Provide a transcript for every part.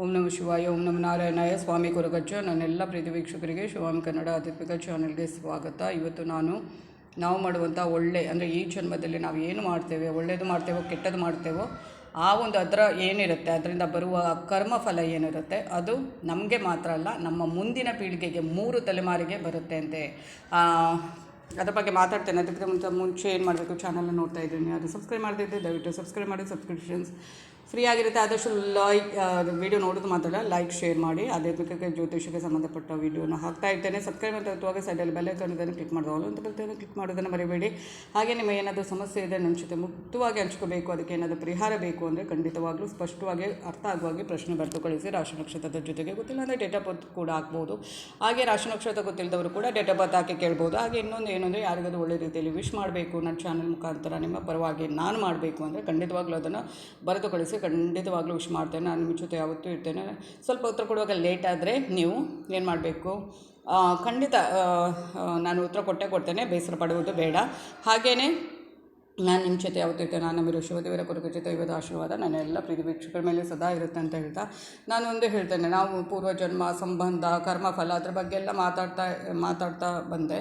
ಓಂ ನಮ ಶಿವಾಯ, ಓಂ ನಮ ನಾರಾಯಣಾಯ, ಸ್ವಾಮಿ ಕೊರಗಜ್ಜ ನನ್ನೆಲ್ಲ ಪ್ರೀತಿ ವೀಕ್ಷಕರಿಗೆ ಶಿವಾಮ್ ಕನ್ನಡ ಆಧ್ಯಾತ್ಮಿಕ ಚಾನಲ್ಗೆ ಸ್ವಾಗತ. ಇವತ್ತು ನಾನು, ನಾವು ಮಾಡುವಂಥ ಒಳ್ಳೆ, ಅಂದರೆ ಈ ಜನ್ಮದಲ್ಲಿ ನಾವು ಏನು ಮಾಡ್ತೇವೆ ಒಳ್ಳೆಯದು ಮಾಡ್ತೇವೋ, ಕೆಟ್ಟದ್ದು ಮಾಡ್ತೇವೋ, ಆ ಒಂದು ಅದರ ಏನಿರುತ್ತೆ, ಅದರಿಂದ ಬರುವ ಕರ್ಮಫಲ ಏನಿರುತ್ತೆ, ಅದು ನಮಗೆ ಮಾತ್ರ ಅಲ್ಲ, ನಮ್ಮ ಮುಂದಿನ ಪೀಳಿಗೆಗೆ ಮೂರು ತಲೆಮಾರಿಗೆ ಬರುತ್ತೆ ಅಂತೆ. ಅದ್ರ ಬಗ್ಗೆ ಮಾತಾಡ್ತೇನೆ ಅದಕ್ಕಿಂತ ಮುಂಚೆ ಏನು ಮಾಡಬೇಕು ಚಾನಲ್ ನೋಡ್ತಾ ಇದ್ದೀನಿ. ಅದು ಸಬ್ಸ್ಕ್ರೈಬ್ ಮಾಡ್ತಿದ್ದೆ ದಯವಿಟ್ಟು ಸಬ್ಸ್ಕ್ರೈಬ್ ಮಾಡಿ ಸಬ್ಸ್ಕ್ರಿಪ್ಷನ್ಸ್ ಫ್ರೀ ಆಗಿರುತ್ತೆ ಆದಷ್ಟು ಲೈಕ್ ವಿಡಿಯೋ ನೋಡೋದು ಮಾತ್ರ ಲೈಕ್ ಶೇರ್ ಮಾಡಿ ಆಧ್ಯಾತ್ಮಿಕಕ್ಕೆ ಜ್ಯೋತಿಷಕ್ಕೆ ಸಂಬಂಧಪಟ್ಟ ವಿಡಿಯೋನ ಹಾಕ್ತಾ ಇರ್ತೇನೆ. ಸಬ್ಸ್ಕ್ರೈಬ್ ಅಂತ ಹೊತ್ತುವಾಗ ಸೈಡಲ್ಲಿ ಬೆಲೆ ಕಾಣಿದ್ದನ್ನು ಕ್ಲಿಕ್ ಮಾಡೋದು. ಅಂತ ಬರ್ತೇನೆ ಕ್ಲಿಕ್ ಮಾಡೋದನ್ನು ಮರಿಬೇಡಿ. ಹಾಗೆ ನಿಮ್ಮ ಏನಾದರೂ ಸಮಸ್ಯೆ ಇದೆ ನನ್ನ ಜೊತೆ ಮುಕ್ತವಾಗಿ ಹಂಚ್ಕೋಬೇಕು. ಅದಕ್ಕೆ ಏನಾದರೂ ಪರಿಹಾರ ಬೇಕು ಅಂದರೆ ಖಂಡಿತವಾಗ್ಲೂ ಸ್ಪಷ್ಟವಾಗಿ, ಅರ್ಥ ಆಗುವಾಗಿ ಪ್ರಶ್ನೆ ಬರೆದು ಕಳಿಸಿ ರಾಶಿ ನಕ್ಷತ್ರದ ಜೊತೆಗೆ ಗೊತ್ತಿಲ್ಲ ಅಂದರೆ ಡೇಟ್ ಆಫ್ ಬರ್ತ್ ಕೂಡ ಹಾಕ್ಬೋದು. ಹಾಗೆ ರಾಶಿ ನಕ್ಷತ್ರ ಗೊತ್ತಿಲ್ಲದವರು ಕೂಡ ಡೇಟ್ ಆಫ್ ಬರ್ತ್ ಹಾಕಿ ಕೇಳ್ಬೋದು. ಹಾಗೆ ಇನ್ನೊಂದು ಏನು ಅಂದರೆ ಯಾರಿಗಾದ್ರೂ ಒಳ್ಳೆ ರೀತಿಯಲ್ಲಿ ವಿಶ್ ಮಾಡಬೇಕು. ನನ್ನ ಚಾನಲ್ ಮುಖಾಂತರ ನಿಮ್ಮ ಪರವಾಗಿ ನಾನು ಮಾಡಬೇಕು ಅಂದರೆ ಖಂಡಿತವಾಗ್ಲೂ ಅದನ್ನು ಬರೆದು ಕಳಿಸಿ ಖಂಡಿತವಾಗ್ಲೂ ವಿಶ್ ಮಾಡ್ತೇನೆ. ನಾನು ನಿಮ್ಮ ಜೊತೆ ಯಾವತ್ತೂ ಇರ್ತೇನೆ. ಸ್ವಲ್ಪ ಉತ್ತರ ಕೊಡುವಾಗ ಲೇಟ್ ಆದರೆ ನೀವು ಏನು ಮಾಡಬೇಕು? ಖಂಡಿತ ನಾನು ಉತ್ತರ ಕೊಟ್ಟೇ ಕೊಡ್ತೇನೆ. ಬೇಸರ ಪಡುವುದು ಬೇಡ. ಹಾಗೆಯೇ ನಾನು ನಿಮ್ಮ ಜೊತೆ ಯಾವತ್ತೂ ಇರ್ತೇನೆ. ನಾನು ನಮ್ಮಿರೋ ಶಿವದೇವರ ಕೊರಗ ಜೊತೆ ಇವತ್ತು ಆಶೀರ್ವಾದ. ನನ್ನ ಎಲ್ಲ ಪ್ರೀತಿ ವೀಕ್ಷಕರ ಮೇಲೆ ಸದಾ ಇರುತ್ತೆ ಅಂತ ಹೇಳ್ತಾ ನಾನು ಒಂದು ಹೇಳ್ತೇನೆ. ನಾವು ಪೂರ್ವಜನ್ಮ ಸಂಬಂಧ ಕರ್ಮಫಲ ಅದ್ರ ಬಗ್ಗೆ ಎಲ್ಲ ಮಾತಾಡ್ತಾ ಮಾತಾಡ್ತಾ ಬಂದೆ.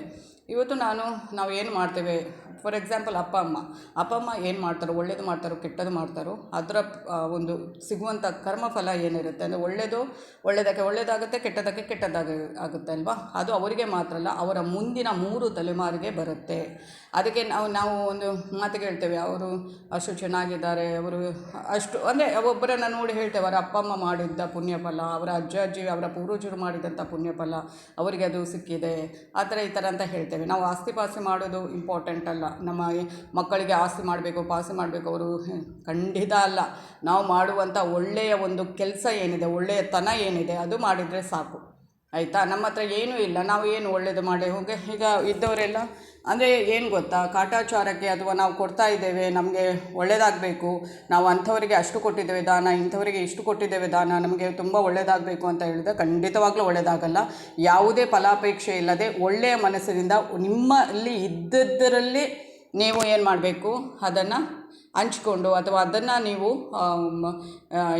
ಇವತ್ತು ನಾನು, ನಾವು ಏನು ಮಾಡ್ತೇವೆ? ಫಾರ್ ಎಕ್ಸಾಂಪಲ್ ಅಪ್ಪ, ಅಮ್ಮ. ಅಪ್ಪ, ಅಮ್ಮ ಏನು ಮಾಡ್ತಾರೋ, ಒಳ್ಳೇದು ಮಾಡ್ತಾರೋ, ಕೆಟ್ಟದ್ದು ಮಾಡ್ತಾರೋ, ಅದರ ಒಂದು ಸಿಗುವಂಥ ಕರ್ಮಫಲ ಏನಿರುತ್ತೆ ಅಂದರೆ ಒಳ್ಳೆಯದು ಒಳ್ಳೆಯದಕ್ಕೆ ಒಳ್ಳೆಯದಾಗುತ್ತೆ ಕೆಟ್ಟದಕ್ಕೆ ಕೆಟ್ಟದಾಗ ಆಗುತ್ತೆ ಅಲ್ವಾ? ಅದು ಅವರಿಗೆ ಮಾತ್ರ ಅಲ್ಲ, ಅವರ ಮುಂದಿನ ಮೂರು ತಲೆಮಾರಿಗೆ ಬರುತ್ತೆ. ಅದಕ್ಕೆ ನಾವು ನಾವು ಒಂದು ಮಾತು ಹೇಳ್ತೇವೆ ಅವರು ಅಷ್ಟು ಚೆನ್ನಾಗಿದ್ದಾರೆ, ಅವರು ಅಷ್ಟು, ಅಂದರೆ ಒಬ್ಬರನ್ನು ನೋಡಿ ಹೇಳ್ತೇವೆ, ಅವರ ಅಪ್ಪ, ಅಮ್ಮ ಮಾಡಿದ್ದ ಪುಣ್ಯಫಲ, ಅವರ ಅಜ್ಜ, ಅಜ್ಜಿ, ಅವರ ಪೂರ್ವಜರು ಮಾಡಿದಂಥ ಪುಣ್ಯಫಲ, ಅವರಿಗೆ ಅದು ಸಿಕ್ಕಿದೆ, ಆ ಥರ ಈ ಥರ ಅಂತ ಹೇಳ್ತೇವೆ. ನಾವು ಆಸ್ತಿ ಪಾಸ್ತಿ ಮಾಡೋದು ಇಂಪಾರ್ಟೆಂಟ್ ಅಲ್ಲ. ನಮ್ಮ ಈ ಮಕ್ಕಳಿಗೆ ಆಸ್ತಿ ಮಾಡಬೇಕು, ಪಾಸ್ತಿ ಮಾಡಬೇಕು ಅವರು ಖಂಡಿತ ಅಲ್ಲ. ನಾವು ಮಾಡುವಂಥ ಒಳ್ಳೆಯ ಒಂದು ಕೆಲಸ ಏನಿದೆ, ಒಳ್ಳೆಯ ತನ ಏನಿದೆ, ಅದು ಮಾಡಿದರೆ ಸಾಕು. ಆಯಿತಾ? ನಮ್ಮ ಹತ್ರ ಏನೂ ಇಲ್ಲ. ನಾವು ಏನು ಒಳ್ಳೇದು ಮಾಡಿ ಹೋಗಿ? ಈಗ ಇದ್ದವರೆಲ್ಲ, ಅಂದರೆ ಏನು ಗೊತ್ತಾ? ಕಾಟಾಚಾರಕ್ಕೆ ಅಥವಾ ನಾವು ಕೊಡ್ತಾ ಇದ್ದೇವೆ, ನಮಗೆ ಒಳ್ಳೆಯದಾಗಬೇಕು ನಾವು ಅಂಥವರಿಗೆ ಅಷ್ಟು ಕೊಟ್ಟಿದ್ದೇವೆ ದಾನ, ಇಂಥವರಿಗೆ ಇಷ್ಟು ಕೊಟ್ಟಿದ್ದೇವೆ ದಾನ, ನಮಗೆ ತುಂಬ ಒಳ್ಳೆಯದಾಗಬೇಕು ಅಂತ ಹೇಳಿದ್ರೆ ಖಂಡಿತವಾಗ್ಲೂ ಒಳ್ಳೆಯದಾಗಲ್ಲ ಯಾವುದೇ ಫಲಾಪೇಕ್ಷೆ ಇಲ್ಲದೆ ಒಳ್ಳೆಯ ಮನಸ್ಸಿನಿಂದ ನಿಮ್ಮಲ್ಲಿ ಇದ್ದದ್ದರಲ್ಲಿ ನೀವು ಏನು ಮಾಡಬೇಕು? ಅದನ್ನು ಹಂಚ್ಕೊಂಡು ಅಥವಾ ಅದನ್ನು ನೀವು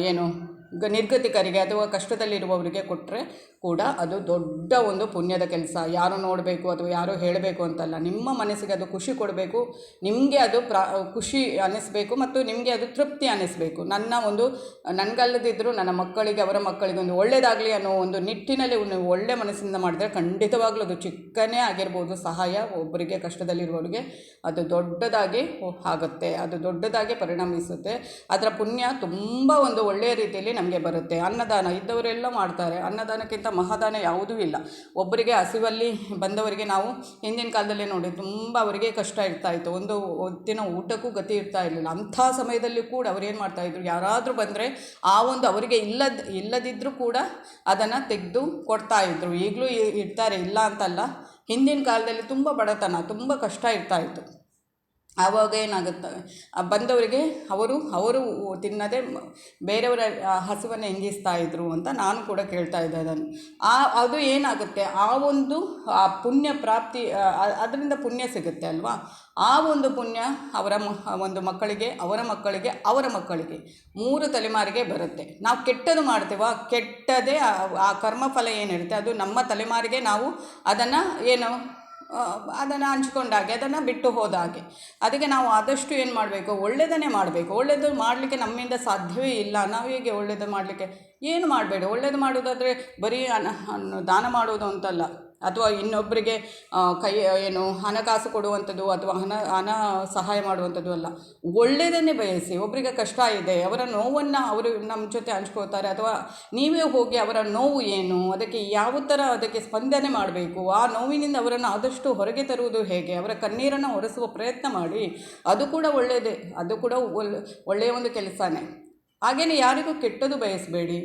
ಏನು ನಿರ್ಗತಿಕರಿಗೆ ಅಥವಾ ಕಷ್ಟದಲ್ಲಿರುವವರಿಗೆ ಕೊಟ್ಟರೆ ಕೂಡ ಅದು ದೊಡ್ಡ ಒಂದು ಪುಣ್ಯದ ಕೆಲಸ. ಯಾರು ನೋಡಬೇಕು ಅಥವಾ ಯಾರು ಹೇಳಬೇಕು ಅಂತಲ್ಲ. ನಿಮ್ಮ ಮನಸ್ಸಿಗೆ ಅದು ಖುಷಿ ಕೊಡಬೇಕು, ನಿಮಗೆ ಅದು ಪ್ರಾ, ಖುಷಿ ಅನ್ನಿಸ್ಬೇಕು ಮತ್ತು ನಿಮಗೆ ಅದು ತೃಪ್ತಿ ಅನ್ನಿಸ್ಬೇಕು. ನನ್ನ ಒಂದು ನನಗಲ್ಲದಿದ್ದರೂ ನನ್ನ ಮಕ್ಕಳಿಗೆ, ಅವರ ಮಕ್ಕಳಿಗೆ ಒಂದು ಒಳ್ಳೆಯದಾಗಲಿ ಅನ್ನೋ ಒಂದು ನಿಟ್ಟಿನಲ್ಲಿ ಒಂದು ಒಳ್ಳೆ ಮನಸ್ಸಿಂದ ಮಾಡಿದರೆ ಖಂಡಿತವಾಗ್ಲೂ ಅದು ಚಿಕ್ಕನೇ ಆಗಿರ್ಬೋದು. ಸಹಾಯ ಒಬ್ಬರಿಗೆ, ಕಷ್ಟದಲ್ಲಿರುವವರಿಗೆ ಅದು ದೊಡ್ಡದಾಗಿ ಆಗುತ್ತೆ, ಅದು ದೊಡ್ಡದಾಗಿ ಪರಿಣಮಿಸುತ್ತೆ. ಅದರ ಪುಣ್ಯ ತುಂಬ ಒಂದು ಒಳ್ಳೆಯ ರೀತಿಯಲ್ಲಿ ನಮಗೆ ಬರುತ್ತೆ. ಅನ್ನದಾನ, ಇದ್ದವರೆಲ್ಲ ಮಾಡ್ತಾರೆ. ಅನ್ನದಾನಕ್ಕಿಂತ ಮಹಾದಾನ ಯಾವುದೂ ಇಲ್ಲ. ಒಬ್ಬರಿಗೆ ಹಸಿವಲ್ಲಿ ಬಂದವರಿಗೆ ನಾವು ಹಿಂದಿನ ಕಾಲದಲ್ಲೇ ನೋಡಿ ತುಂಬ ಅವರಿಗೆ ಕಷ್ಟ ಇರ್ತಾ ಇತ್ತು. ಒಂದು ಹೊತ್ತಿನ ಊಟಕ್ಕೂ ಗತಿ ಇರ್ತಾ ಇರಲಿಲ್ಲ. ಅಂಥ ಸಮಯದಲ್ಲಿ ಕೂಡ ಅವ್ರು ಏನು ಮಾಡ್ತಾಯಿದ್ರು ಯಾರಾದರೂ ಬಂದರೆ ಆ ಒಂದು ಅವರಿಗೆ ಇಲ್ಲದ ಇಲ್ಲದಿದ್ದರೂ ಕೂಡ ಅದನ್ನು ತೆಗೆದು ಕೊಡ್ತಾ ಇದ್ರು. ಈಗಲೂ ಇರ್ತಾರೆ ಇಲ್ಲ ಅಂತಲ್ಲ. ಹಿಂದಿನ ಕಾಲದಲ್ಲಿ ತುಂಬ ಬಡತನ, ತುಂಬ ಕಷ್ಟ ಇರ್ತಾ ಇತ್ತು. ಆವಾಗ ಏನಾಗುತ್ತೆ ಬಂದವರಿಗೆ ಅವರು ಅವರು ತಿನ್ನದೆ ಬೇರೆಯವರ ಹಸುವನ್ನು ಹೆಂಗಿಸ್ತಾ ಇದ್ರು ಅಂತ ನಾನು ಕೂಡ ಕೇಳ್ತಾ ಇದ್ದೆ ಅದನ್ನು. ಆ, ಅದು ಏನಾಗುತ್ತೆ? ಆ ಒಂದು, ಆ ಪುಣ್ಯ ಪ್ರಾಪ್ತಿ ಅದರಿಂದ ಪುಣ್ಯ ಸಿಗುತ್ತೆ ಅಲ್ವಾ? ಆ ಒಂದು ಪುಣ್ಯ ಅವರ ಒಂದು ಮಕ್ಕಳಿಗೆ, ಅವರ ಮಕ್ಕಳಿಗೆ ಅವರ ಮಕ್ಕಳಿಗೆ ಮೂರು ತಲೆಮಾರಿಗೆ ಬರುತ್ತೆ. ನಾವು ಕೆಟ್ಟದು ಮಾಡ್ತೇವ ಕೆಟ್ಟದೇ ಆ ಕರ್ಮಫಲ ಏನಿರುತ್ತೆ? ಅದು ನಮ್ಮ ತಲೆಮಾರಿಗೆ ನಾವು ಅದನ್ನು ಏನು ಅದನ್ನು ಹಂಚ್ಕೊಂಡಾಗೆ, ಅದನ್ನು ಬಿಟ್ಟು ಹೋದ ಹಾಗೆ ಅದಕ್ಕೆ ನಾವು ಆದಷ್ಟು ಏನು ಮಾಡಬೇಕು? ಒಳ್ಳೆಯದನ್ನೇ ಮಾಡಬೇಕು. ಒಳ್ಳೆಯದು ಮಾಡಲಿಕ್ಕೆ ನಮ್ಮಿಂದ ಸಾಧ್ಯವೇ ಇಲ್ಲ. ನಾವು ಹೇಗೆ ಒಳ್ಳೆಯದು ಮಾಡಲಿಕ್ಕೆ? ಏನು ಮಾಡಬೇಡಿ. ಒಳ್ಳೆಯದು ಮಾಡೋದಾದರೆ ಬರೀ ದಾನ ಮಾಡೋದು ಅಂತಲ್ಲ. ಅಥವಾ ಇನ್ನೊಬ್ಬರಿಗೆ ಕೈ, ಏನು, ಹಣಕಾಸು ಕೊಡುವಂಥದ್ದು ಅಥವಾ ಹಣ ಹಣ ಸಹಾಯ ಮಾಡುವಂಥದ್ದು ಅಲ್ಲ. ಒಳ್ಳೆಯದನ್ನೇ ಬಯಸಿ ಒಬ್ಬರಿಗೆ ಕಷ್ಟ ಇದೆ, ಅವರ ನೋವನ್ನು ಅವರು ನಮ್ಮ ಜೊತೆ ಹಂಚ್ಕೋತಾರೆ ಅಥವಾ ನೀವೇ ಹೋಗಿ ಅವರ ನೋವು ಏನು, ಅದಕ್ಕೆ ಯಾವ ಥರ ಅದಕ್ಕೆ ಸ್ಪಂದನೆ ಮಾಡಬೇಕು, ಆ ನೋವಿನಿಂದ ಅವರನ್ನು ಆದಷ್ಟು ಹೊರಗೆ ತರುವುದು ಹೇಗೆ, ಅವರ ಕಣ್ಣೀರನ್ನು ಒರೆಸುವ ಪ್ರಯತ್ನ ಮಾಡಿ, ಅದು ಕೂಡ ಒಳ್ಳೆಯದೇ, ಅದು ಕೂಡ ಒಳ್ಳೆ ಒಳ್ಳೆಯ ಒಂದು ಕೆಲಸನೇ. ಹಾಗೆಯೇ ಯಾರಿಗೂ ಕೆಟ್ಟದು ಬಯಸಬೇಡಿ.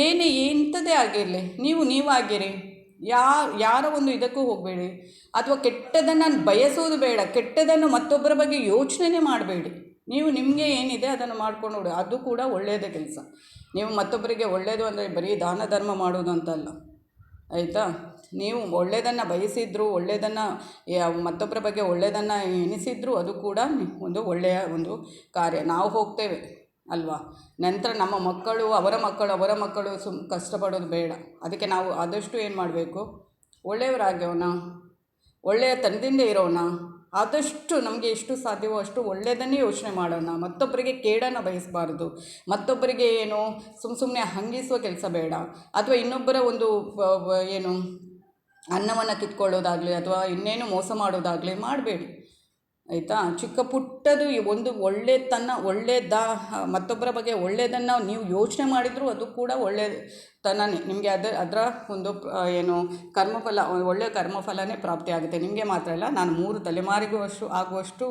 ಏನೇ ಎಂಥದೇ ಆಗಿರಲಿ, ನೀವು ನೀವಾಗಿರಿ. ಯಾ, ಯಾರ ಒಂದು ಇದಕ್ಕೂ ಹೋಗಬೇಡಿ. ಅಥವಾ ಕೆಟ್ಟದನ್ನು ಬಯಸೋದು ಬೇಡ. ಕೆಟ್ಟದನ್ನು ಮತ್ತೊಬ್ಬರ ಬಗ್ಗೆ ಯೋಚನೆ ಮಾಡಬೇಡಿ. ನೀವು ನಿಮಗೆ ಏನಿದೆ ಅದನ್ನು ಮಾಡ್ಕೊಂಡು ನೋಡಿ ಅದು ಕೂಡ ಒಳ್ಳೆಯದೇ ಕೆಲಸ. ನೀವು ಮತ್ತೊಬ್ಬರಿಗೆ ಒಳ್ಳೆಯದು ಅಂದರೆ ಬರೀ ದಾನ ಧರ್ಮ ಮಾಡೋದು ಅಂತಲ್ಲ. ಆಯಿತಾ? ನೀವು ಒಳ್ಳೆಯದನ್ನು ಬಯಸಿದ್ರು ಒಳ್ಳೆಯದನ್ನು ಮತ್ತೊಬ್ಬರ ಬಗ್ಗೆ ಒಳ್ಳೆಯದನ್ನು ಎನಿಸಿದ್ರು ಅದು ಕೂಡ ಒಂದು ಒಳ್ಳೆಯ ಒಂದು ಕಾರ್ಯ. ನಾವು ಹೋಗ್ತೇವೆ. ಅಲ್ವಾ? ನಂತರ ನಮ್ಮ ಮಕ್ಕಳು, ಅವರ ಮಕ್ಕಳು ಅವರ ಮಕ್ಕಳು ಸುಮ್ ಕಷ್ಟಪಡೋದು ಬೇಡ. ಅದಕ್ಕೆ ನಾವು ಆದಷ್ಟು ಏನು ಮಾಡಬೇಕು? ಒಳ್ಳೆಯವರಾಗ್ಯವನ ಒಳ್ಳೆಯ ತನದಿಂದ ಇರೋಣ ಆದಷ್ಟು ನಮಗೆ ಎಷ್ಟು ಸಾಧ್ಯವೋ ಅಷ್ಟು ಒಳ್ಳೆಯದನ್ನೇ ಯೋಚನೆ ಮಾಡೋಣ. ಮತ್ತೊಬ್ಬರಿಗೆ ಕೇಡನ್ನು ಬಯಸಬಾರ್ದು. ಮತ್ತೊಬ್ಬರಿಗೆ ಏನು ಸುಮ್ಮ ಸುಮ್ಮನೆ ಹಂಗಿಸುವ ಕೆಲಸ ಬೇಡ. ಅಥವಾ ಇನ್ನೊಬ್ಬರ ಒಂದು ಏನು ಅನ್ನವನ್ನು ಕಿತ್ಕೊಳ್ಳೋದಾಗಲಿ ಅಥವಾ ಇನ್ನೇನು ಮೋಸ ಮಾಡೋದಾಗಲಿ ಮಾಡಬೇಡಿ. ಆಯಿತಾ? ಚಿಕ್ಕ ಪುಟ್ಟದು ಒಂದು ಒಳ್ಳೆತನ ಒಳ್ಳೆಯದ ಮತ್ತೊಬ್ಬರ ಬಗ್ಗೆ ಒಳ್ಳೆಯದನ್ನು ನೀವು ಯೋಚನೆ ಮಾಡಿದರೂ ಅದು ಕೂಡ ಒಳ್ಳೆಯತನನೇ ನಿಮಗೆ ಅದರ ಅದರ ಒಂದು ಏನು ಕರ್ಮಫಲ ಒಳ್ಳೆಯ ಕರ್ಮಫಲನೇ ಪ್ರಾಪ್ತಿ ಆಗುತ್ತೆ. ನಿಮಗೆ ಮಾತ್ರ ಅಲ್ಲ, ನಾನು ಮೂರು ತಲೆಮಾರಿಗೂ ಅಷ್ಟು ಆಗುವಷ್ಟು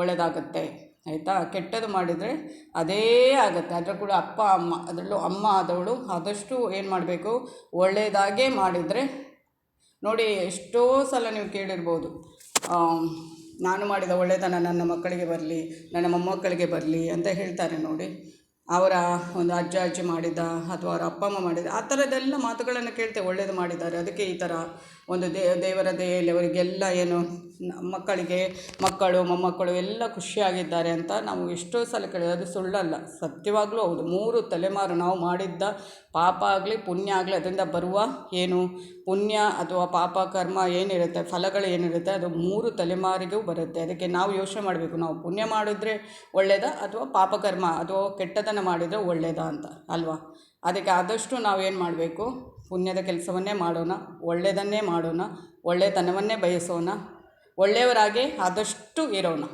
ಒಳ್ಳೆಯದಾಗತ್ತೆ ಆಯಿತಾ? ಕೆಟ್ಟದ್ದು ಮಾಡಿದರೆ ಅದೇ ಆಗುತ್ತೆ. ಅದರ ಕೂಡ ಅಪ್ಪ, ಅಮ್ಮ, ಅದರಲ್ಲೂ ಅಮ್ಮ ಆದವಳು ಆದಷ್ಟು ಏನು ಮಾಡಬೇಕು? ಒಳ್ಳೆಯದಾಗೇ ಮಾಡಿದರೆ ನೋಡಿ, ಎಷ್ಟೋ ಸಲ ನೀವು ಕೇಳಿರ್ಬೋದು. ನಾನು ಮಾಡಿದ ಒಳ್ಳೆಯತನ ನನ್ನ ಮಕ್ಕಳಿಗೆ ಬರಲಿ ನನ್ನ ಮೊಮ್ಮಕ್ಕಳಿಗೆ ಬರಲಿ ಅಂತ ಹೇಳ್ತಾರೆ ನೋಡಿ. ಅವರ ಒಂದು ಅಜ್ಜ ಅಜ್ಜಿ ಮಾಡಿದ ಅಥವಾ ಅವರ ಅಪ್ಪ ಅಮ್ಮ ಮಾಡಿದ ಆ ಥರದ್ದೆಲ್ಲ ಮಾತುಗಳನ್ನು ಕೇಳ್ತೇವೆ ಒಳ್ಳೇದು ಮಾಡಿದ್ದಾರೆ. ಅದಕ್ಕೆ ಈ ಥರ ಒಂದು ದೇವರ ದಯೆಯಲ್ಲಿ ಅವರಿಗೆಲ್ಲ ಏನು ಮಕ್ಕಳಿಗೆ ಮಕ್ಕಳು, ಮೊಮ್ಮಕ್ಕಳು ಎಲ್ಲ ಖುಷಿಯಾಗಿದ್ದಾರೆ ಅಂತ ನಾವು ಎಷ್ಟೋ ಸಲ ಕೇಳಿದ್ರೆ ಅದು ಸುಳ್ಳಲ್ಲ, ಸತ್ಯವಾಗಲೂ ಹೌದು. ಮೂರು ತಲೆಮಾರು ನಾವು ಮಾಡಿದ್ದ ಪಾಪ ಆಗಲಿ, ಪುಣ್ಯ ಆಗಲಿ, ಅದರಿಂದ ಬರುವ ಏನು ಪುಣ್ಯ ಅಥವಾ ಪಾಪ, ಕರ್ಮ ಏನಿರುತ್ತೆ, ಫಲಗಳು ಏನಿರುತ್ತೆ, ಅದು ಮೂರು ತಲೆಮಾರಿಗೂ ಬರುತ್ತೆ. ಅದಕ್ಕೆ ನಾವು ಯೋಚನೆ ಮಾಡಬೇಕು. ನಾವು ಪುಣ್ಯ ಮಾಡಿದ್ರೆ ಒಳ್ಳೆಯದ ಅಥವಾ ಪಾಪಕರ್ಮ ಅಥವಾ ಕೆಟ್ಟದನ್ನು ಮಾಡಿದರೆ ಒಳ್ಳೆಯದಾ ಅಂತ, ಅಲ್ವಾ? ಅದಕ್ಕೆ ಆದಷ್ಟು ನಾವೇನು ಮಾಡಬೇಕು? ಪುಣ್ಯದ ಕೆಲಸವನ್ನೇ ಮಾಡೋಣ ಒಳ್ಳೆಯದನ್ನೇ ಮಾಡೋಣ ಒಳ್ಳೆಯತನವನ್ನೇ ಬಯಸೋಣ, ಒಳ್ಳೆಯವರಾಗಿ ಆದಷ್ಟು ಇರೋಣ.